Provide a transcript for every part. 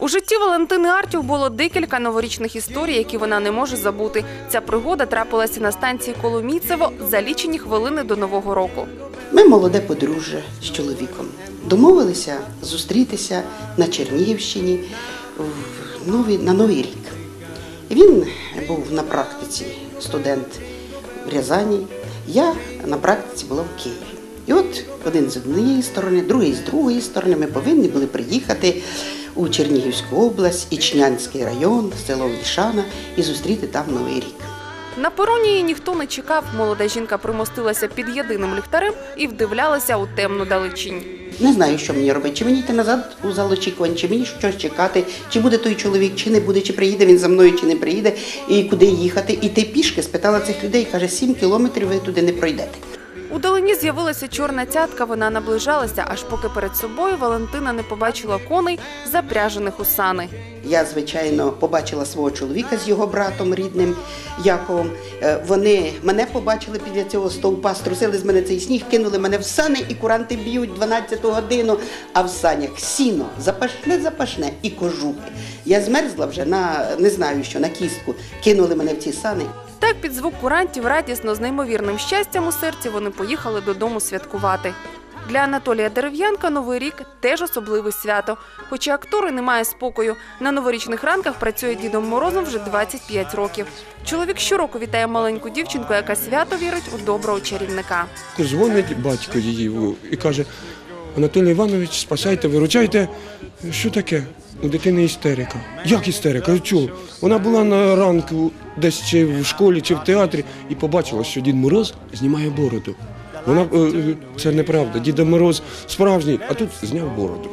У житті Валентини Артюх було декілька новорічних історій, які вона не може забути. Ця пригода трапилася на станції Коломійцево за лічені хвилини до нового року. Ми молоде подружжя з чоловіком. Домовилися зустрітися на Чернігівщині на Новий рік. Він був на практиці студент в Рязані, я на практиці була в Києві. І от один з однієї сторони, другий з другої сторони, ми повинні були приїхати у Чернігівську область, Ічнянський район, село Вільшана і зустріти там Новий рік. На пероні її ніхто не чекав. Молода жінка примостилася під єдиним ліхтарем і вдивлялася у темну далечінь. Не знаю, що мені робити. Чи мені йти назад у зал очікувань, чи мені щось чекати, чи буде той чоловік, чи не буде, чи приїде він за мною, чи не приїде, і куди їхати. І ти пішки спитала цих людей, каже, сім кілометрів ви туди не пройдете. У долині з'явилася чорна цятка. Вона наближалася, аж поки перед собою Валентина не побачила коней, запряжених у сани. Я, звичайно, побачила свого чоловіка з його братом рідним Яковом. Е, Вони мене побачили після цього стовпа, струсили з мене цей сніг, кинули мене в сани, і куранти б'ють 12 годину, а в санях сіно, запашне, запашне і кожухи. Я змерзла вже на не знаю що, на кістку. Кинули мене в ці сани. Так, під звук курантів радісно з неймовірним щастям у серці вони поїхали додому святкувати. Для Анатолія Дерев'янка Новий рік теж особливе свято. Хоча актори немає спокою. На новорічних ранках працює Дідом Морозом вже 25 років. Чоловік щороку вітає маленьку дівчинку, яка свято вірить у доброго чарівника. Дзвонить батько її і каже: Анатолій Іванович, спасайте, виручайте. Що таке? У дитини істерика. Як істерика? Чого? Вона була на ранку десь чи в школі, чи в театрі, і побачила, що Дід Мороз знімає бороду. Вона е, е, це неправда. Дід Мороз справжній, а тут зняв бороду.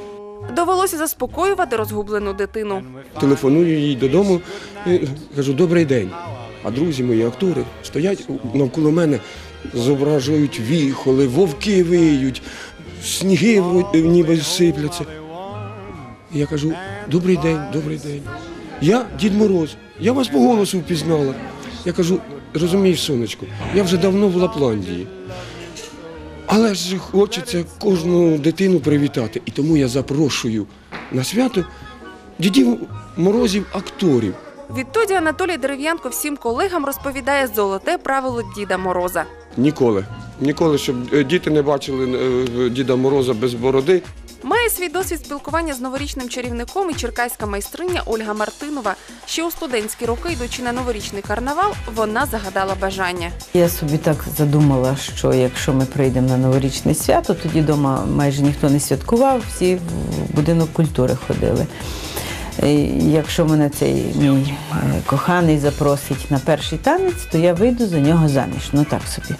Довелося заспокоювати розгублену дитину. Телефоную їй додому і кажу, добрий день. А друзі мої актори стоять навколо мене, зображують віхоли, вовки виють, сніги ніби сипляться. І я кажу, добрий день, добрий день. Я Дід Мороз, я вас по голосу впізнала. Я кажу, розумієш, сонечко, я вже давно в Лапландії. Але ж хочеться кожну дитину привітати. І тому я запрошую на свято дідів морозів акторів. Відтоді Анатолій Дерев'янко всім колегам розповідає золоте правило Діда Мороза. Ніколи. Ніколи, щоб е, діти не бачили е, Діда Мороза без бороди. Має свій досвід спілкування з новорічним чарівником і черкаська майстриня Ольга Мартинова. Ще у студентські роки, йдучи на новорічний карнавал, вона загадала бажання. Я собі так задумала, що якщо ми прийдемо на новорічне свято, тоді вдома майже ніхто не святкував, всі в будинок культури ходили. Якщо мене цей мій е, коханий запросить на перший танець, то я вийду за нього заміж. Ну так собі.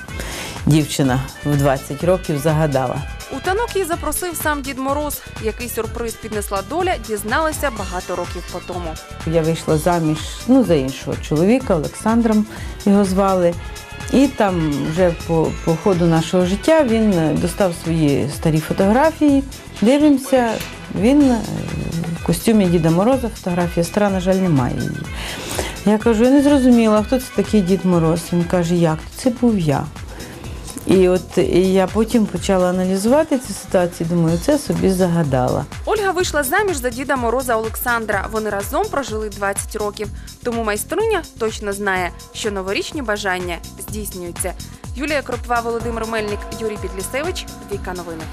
Дівчина в 20 років загадала. У танок її запросив сам Дід Мороз. Який сюрприз піднесла доля, дізналася багато років по тому. Я вийшла заміж ну, за іншого чоловіка, Олександром його звали. І там вже по, по ходу нашого життя він е, достав свої старі фотографії. Дивимося, він е, в костюмі Діда Мороза, фотографія стара, на жаль, немає її. Я кажу, я не зрозуміла, хто це такий Дід Мороз. Він каже, як? Це був я. І от і я потім почала аналізувати цю ситуацію, думаю, це собі загадала. Ольга вийшла заміж за Діда Мороза Олександра. Вони разом прожили 20 років. Тому майструня точно знає, що новорічні бажання здійснюються. Юлія Кропва, Володимир Мельник, Юрій Підлісевич. Віка новини.